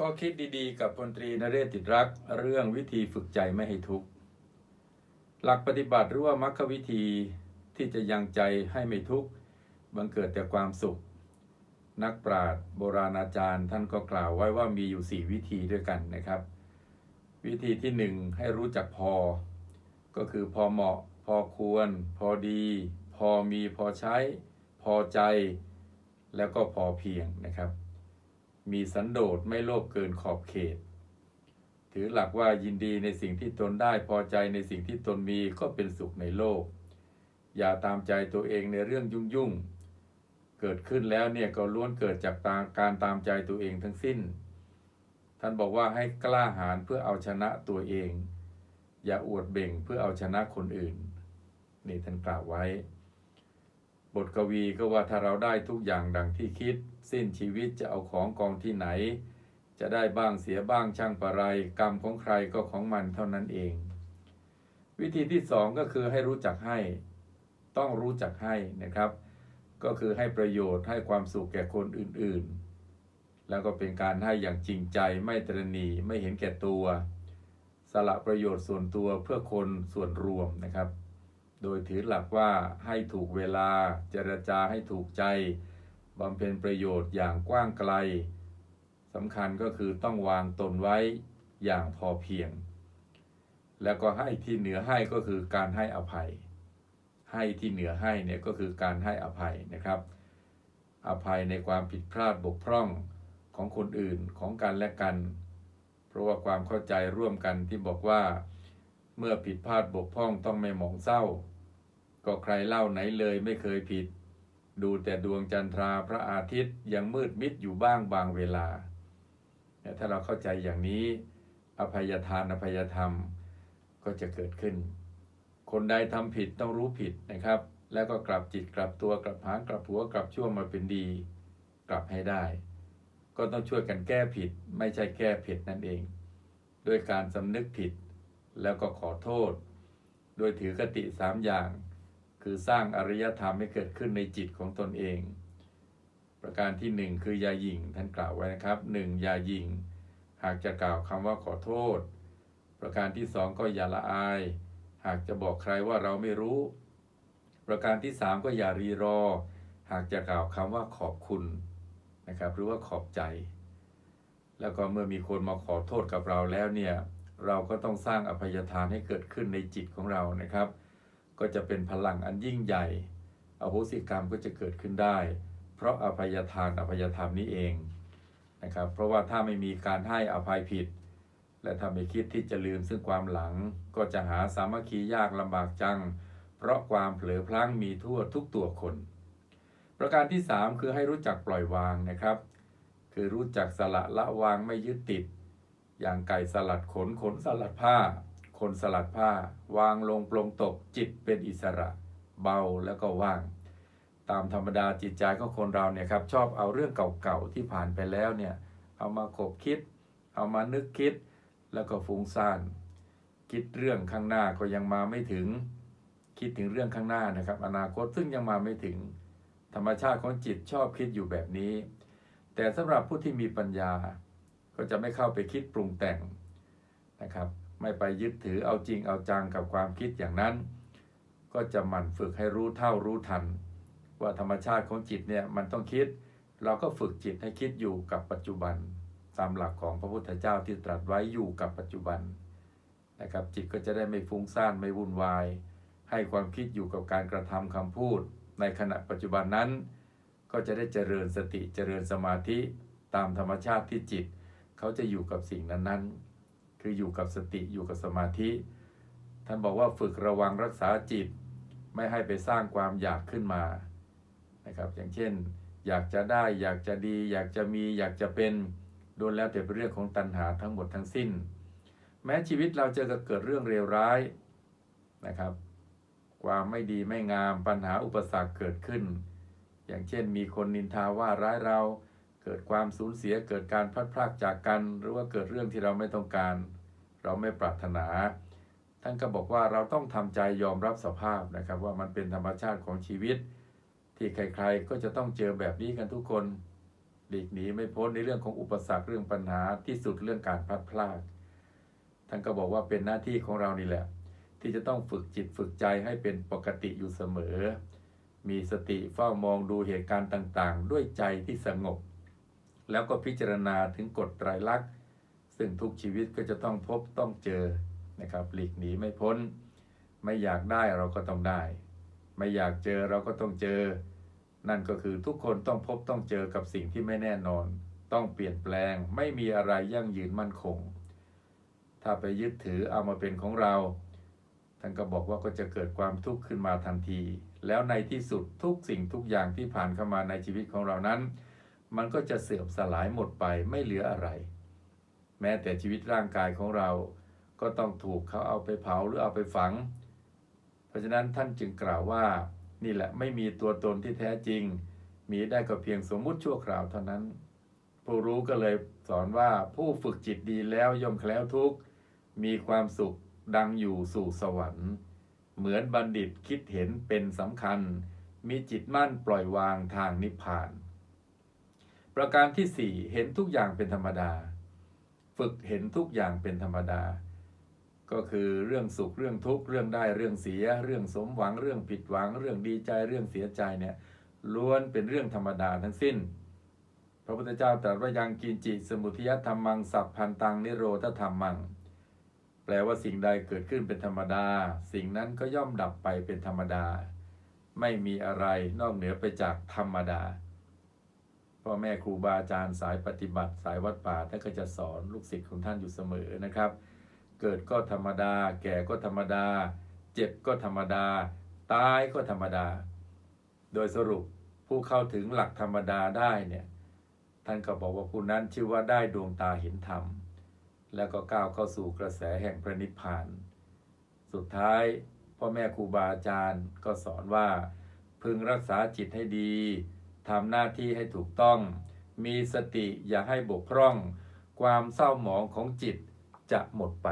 ข้อคิดดีๆ กับพลตรีนเรศติดรักเรื่องวิธีฝึกใจไม่ให้ทุกข์หลักปฏิบัติหรือว่ามรรควิธีที่จะยังใจให้ไม่ทุกข์บังเกิดแต่ความสุข นักปราชญ์โบราณอาจารย์ ท่านก็กล่าวไว้ว่ามีอยู่ 4 วิธีด้วยกันนะครับ วิธีที่หนึ่งให้รู้จักพอ ก็คือพอเหมาะ พอควร พอดี พอมีพอใช้ พอใจ แล้วก็พอเพียงนะครับ มีสันโดษไม่โลภเกินขอบเขต ถือหลักว่ายินดีในสิ่งที่ตนได้พอใจในสิ่งที่ตนมีก็เป็นสุขในโลก อย่าตามใจตัวเองในเรื่องยุ่งยุ่งเกิดขึ้นแล้วเนี่ยก็ล้วนเกิดจากาการตามใจตัวเองทั้งสิ้น ท่านบอกว่าให้กล้าหาญเพื่อเอาชนะตัวเอง อย่าอวดเบ่งเพื่อเอาชนะคนอื่น นี่ท่านกล่าวไว้ บทกวีก็ว่าถ้าเราได้ทุกอย่างดังที่คิด สิ้นชีวิตจะเอาของกองที่ไหน จะได้บ้างเสียบ้างช่างประไรกรรมของใครก็ของมันเท่านั้นเอง วิธีที่สองก็คือให้รู้จักให้ ต้องรู้จักให้นะครับ ก็คือให้ประโยชน์ให้ความสุขแก่คนอื่นๆ แล้วก็เป็นการให้อย่างจริงใจไม่ตรณีไม่เห็นแก่ตัว สละประโยชน์ส่วนตัวเพื่อคนส่วนรวมนะครับ โดยถือหลักว่าให้ถูกเวลาเจรจาให้ถูกใจบำเพ็ญประโยชน์อย่างกว้างไกลสำคัญก็คือต้องวางตนไว้อย่างพอเพียง แล้วก็ให้ที่เหนือให้ก็คือการให้อภัย ให้ที่เหนือให้เนี่ยก็คือการให้อภัยนะครับ อภัยในความผิดพลาดบกพร่องของคนอื่นของกันและกัน เพราะว่าความเข้าใจร่วมกันที่บอกว่า เมื่อผิดพลาดบกพร่องต้องไม่หมองเศร้า ก็ใครเล่าไหนเลยไม่เคยผิด ดูแต่ดวงจันทราพระอาทิตย์ยังมืดมิดอยู่บ้างบางเวลา ถ้าเราเข้าใจอย่างนี้ อภัยทานอภัยธรรมก็จะเกิดขึ้น คนใดทำผิดต้องรู้ผิดนะครับ แล้วก็กลับจิตกลับตัวกลับหางกลับหัวกลับชั่วมาเป็นดี กลับให้ได้ ก็ต้องช่วยกันแก้ผิด ไม่ใช่แก้ผิดนั่นเอง ด้วยการสำนึกผิดแล้วก็ขอโทษ โดยถือกติสามอย่าง คือสร้างอริยธรรมให้เกิดขึ้นในจิตของตนเอง ประการที่หนึ่งคือยาหยิ่งท่านกล่าวไว้นะครับหนึ่งยาหยิ่ง หากจะกล่าวคำว่าขอโทษ ประการที่สองก็อย่าละอาย หากจะบอกใครว่าเราไม่รู้ ประการที่สามก็อย่ารีรอ หากจะกล่าวคำว่าขอบคุณนะครับ หรือว่าขอบใจ แล้วก็เมื่อมีคนมาขอโทษกับเราแล้วเนี่ยเราก็ต้องสร้างอภัยทานให้เกิดขึ้นในจิตของเรานะครับ ก็จะเป็นพลังอันยิ่งใหญ่ อโหสิกรรมก็จะเกิดขึ้นได้ เพราะอภัยทานอภัยธรรมนี้เองนะครับ เพราะว่าถ้าไม่มีการให้อภัยผิด และถ้าไม่คิดที่จะลืมซึ่งความหลัง ก็จะหาสามัคคียากลำบากจัง เพราะความเผลอพลั้งมีทั่วทุกตัวคน ประการที่ 3 คือให้รู้จักปล่อยวางนะครับ คือรู้จักสละละวางไม่ยึดติด อย่างไก่สลัดขนขนสลัดผ้า คนสลัดผ้าวางลงปลงตกจิตเป็นอิสระ เบาแล้วก็ว่าง ตามธรรมดาจิตใจของคนเราเนี่ยครับชอบเอาเรื่องเก่าๆที่ผ่านไปแล้วเนี่ยเอามาขบคิด เอามานึกคิดแล้วก็ฟุ้งซ่าน คิดเรื่องข้างหน้าก็ยังมาไม่ถึง คิดถึงเรื่องข้างหน้านะครับ อนาคตซึ่งยังมาไม่ถึง ธรรมชาติของจิตชอบคิดอยู่แบบนี้ แต่สำหรับผู้ที่มีปัญญาก็จะไม่เข้าไปคิดปรุงแต่งนะครับ ไม่ไปยึดถือเอาจริงเอาจังกับความคิดอย่างนั้น ก็จะหมั่นฝึกให้รู้เท่ารู้ทัน ว่าธรรมชาติของจิตเนี่ยมันต้องคิด เราก็ฝึกจิตให้คิดอยู่กับปัจจุบัน ตามหลักของพระพุทธเจ้าที่ตรัสไว้อยู่กับปัจจุบันนะครับจิตก็จะได้ไม่ฟุ้งซ่านไม่วุ่นวาย ให้ความคิดอยู่กับการกระทำคำพูด ในขณะปัจจุบันนั้น ก็จะได้เจริญสติเจริญสมาธิตามธรรมชาติที่จิต เขาจะอยู่กับสิ่งนั้นๆ คืออยู่กับสติอยู่กับสมาธิ ท่านบอกว่าฝึกระวังรักษาจิต ไม่ให้ไปสร้างความอยากขึ้นมานะครับ อย่างเช่น อยากจะได้อยากจะดี อยากจะมีอยากจะเป็นโดนแล้วแต่เป็นเรื่องของตัณหาทั้งหมดทั้งสิ้น แม้ชีวิตเราจะเกิดเรื่องเลวร้ายนะครับ ความไม่ดีไม่งามปัญหาอุปสรรคเกิดขึ้น อย่างเช่น มีคนนินทาว่าร้ายเราเกิดความสูญเสียเกิดการพลัดพรากจากกัน หรือว่าเกิดเรื่องที่เราไม่ต้องการ เราไม่ปรารถนา ท่านก็บอกว่าเราต้องทำใจยอมรับสภาพนะครับว่ามันเป็นธรรมชาติของชีวิต ที่ใครๆก็จะต้องเจอแบบนี้กันทุกคนหลีกหนีไม่พ้นในเรื่องของอุปสรรคเรื่องปัญหาที่สุดเรื่องการพลัดพรากท่านก็บอกว่าเป็นหน้าที่ของเรานี่แหละ ที่จะต้องฝึกจิตฝึกใจให้เป็นปกติอยู่เสมอ มีสติเฝ้ามองดูเหตุการณ์ต่างๆ ด้วยใจที่สงบ แล้วก็พิจารณาถึงกฎไตรลักษณ์ ซึ่งทุกชีวิตก็จะต้องพบต้องเจอนะครับหลีกหนีไม่พ้น ไม่อยากได้เราก็ต้องได้ ไม่อยากเจอเราก็ต้องเจอ นั่นก็คือทุกคนต้องพบต้องเจอกับสิ่งที่ไม่แน่นอน ต้องเปลี่ยนแปลงไม่มีอะไรยั่งยืนมั่นคง ถ้าไปยึดถือเอามาเป็นของเราท่านก็บอกว่าก็จะเกิดความทุกข์ขึ้นมาทันที แล้วในที่สุดทุกสิ่งทุกอย่างที่ผ่านเข้ามาในชีวิตของเรานั้น มันก็จะเสื่อมสลายหมดไปไม่เหลืออะไร แม้แต่ชีวิตร่างกายของเราก็ต้องถูกเขาเอาไปเผาหรือเอาไปฝัง เพราะฉะนั้นท่านจึงกล่าวว่า นี่แหละไม่มีตัวตนที่แท้จริง มีได้ก็เพียงสมมุติชั่วคราวเท่านั้น ผู้รู้ก็เลยสอนว่าผู้ฝึกจิตดีแล้วย่อมแคล้วทุกข์มีความสุขดังอยู่สู่สวรรค์ เหมือนบัณฑิตคิดเห็นเป็นสำคัญ มีจิตมั่นปล่อยวางทางนิพพาน ประการที่สี่เห็นทุกอย่างเป็นธรรมดา ฝึกเห็นทุกอย่างเป็นธรรมดา ก็คือเรื่องสุขเรื่องทุกข์เรื่องได้เรื่องเสีย เรื่องสมหวังเรื่องผิดหวัง เรื่องดีใจเรื่องเสียใจเนี่ยล้วนเป็นเรื่องธรรมดาทั้งสิ้น พระพุทธเจ้าตรัสว่ายังกินจิสมุทยธรรมังสัพพันตังนิโรธธรรมัง แปลว่าสิ่งใดเกิดขึ้นเป็นธรรมดา สิ่งนั้นก็ย่อมดับไปเป็นธรรมดา ไม่มีอะไรนอกเหนือไปจากธรรมดา พ่อแม่ครูบาอาจารย์สายปฏิบัติ สายวัดป่าท่านก็จะสอนลูกศิษย์ของท่านอยู่เสมอนะครับ เกิดก็ธรรมดา แก่ก็ธรรมดา เจ็บก็ธรรมดา ตายก็ธรรมดา โดยสรุปผู้เข้าถึงหลักธรรมดาได้เนี่ยท่านก็บอกว่าผู้นั้นชื่อว่าได้ดวงตาเห็นธรรม แล้วก็ก้าวเข้าสู่กระแสแห่งพระนิพพาน สุดท้ายพ่อแม่ครูบาอาจารย์ก็สอนว่าพึงรักษาจิตให้ดี ทำหน้าที่ให้ถูกต้อง มีสติอย่าให้บกพร่อง ความเศร้าหมองของจิตจะหมดไป